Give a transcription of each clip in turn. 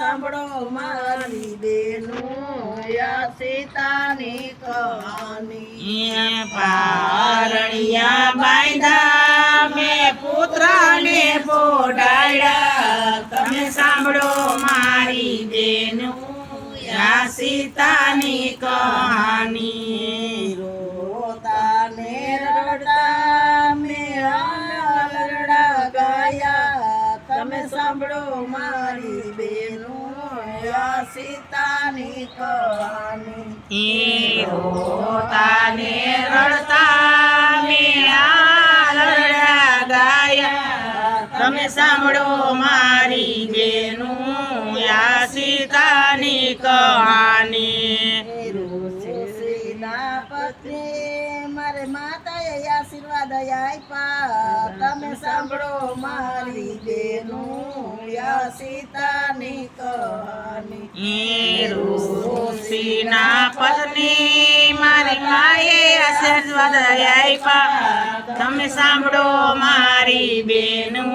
મારી બેનું સીતાની કહાની. પારણિયા બાંધા મેં પુત્રને પોડાડ્યા તમે સાંભળો મારી બેનું સીતાની કહાની. સીતાની કહાની. રોતાને રડતા મેળા ગાયા. તમે સાંભળો મારી બેનું યા સીતાની કહાની. પત્ની મારે માતાએ આશીર્વાદ આપ્યા સાંભળો મારી બેનું યા સીતાની કહાની. ઋષિના પત્ની મારી માએ આશીર્વાદ આપ્યા. તમે સાંભળો મારી બેનું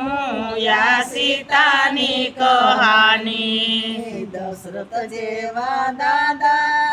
યા સીતાની કહાની. દશરથ જેવા દાદા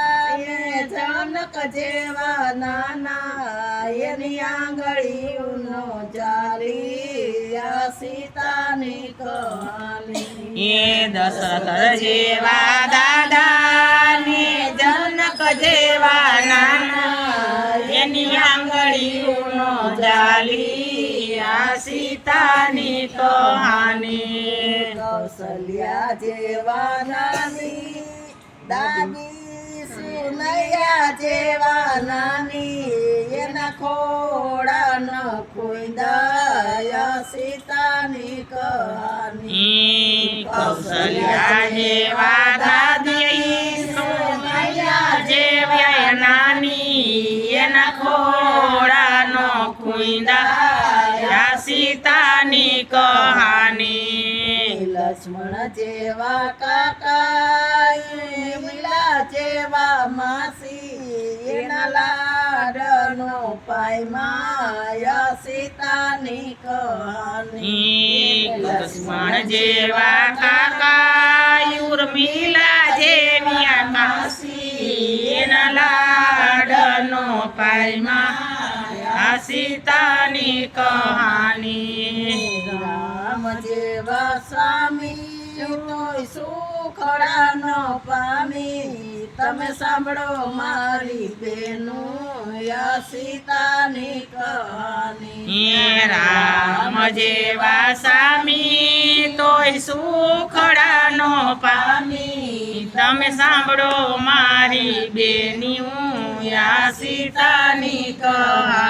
જનક જેવા નાના એની આંગળીઓનો ચાલી આ સીતાની કહાની. એ દશરથ જેવા દાદાની જનક જેવા નાના એની આંગળીઓનો જાલી આ સીતાની કહાની. કૌશલ્યા જેવા નાની દાદી સુનૈયા જેવા નાની એના ખોડા ન ખોઈદાયા સીતાની કહાની. કૌશલ્યા જેવા દાદી સોમૈયા જેવા નાની એના ખોડા ન કોઈ દયા સીતાની કહાની. લક્ષ્મણ જેવા કાકા મિલા જેવા માસી પાયમાયા સીતાની કહાની. લક્ષ્મણ જેવા કાકા યુર્મિલા જેવી માસી એના લાડનો પાયમાં આ સીતાની કહાની. રામ જેવા સ્વામી તોય સુખડા ન પામી. તમે સાંભળો મારી બેનું યા સીતાની કહાની. હે રામ જેવા સામી, તોય સુખડાનો પામી. તમે સાંભળો મારી બેની યા સીતાની કહા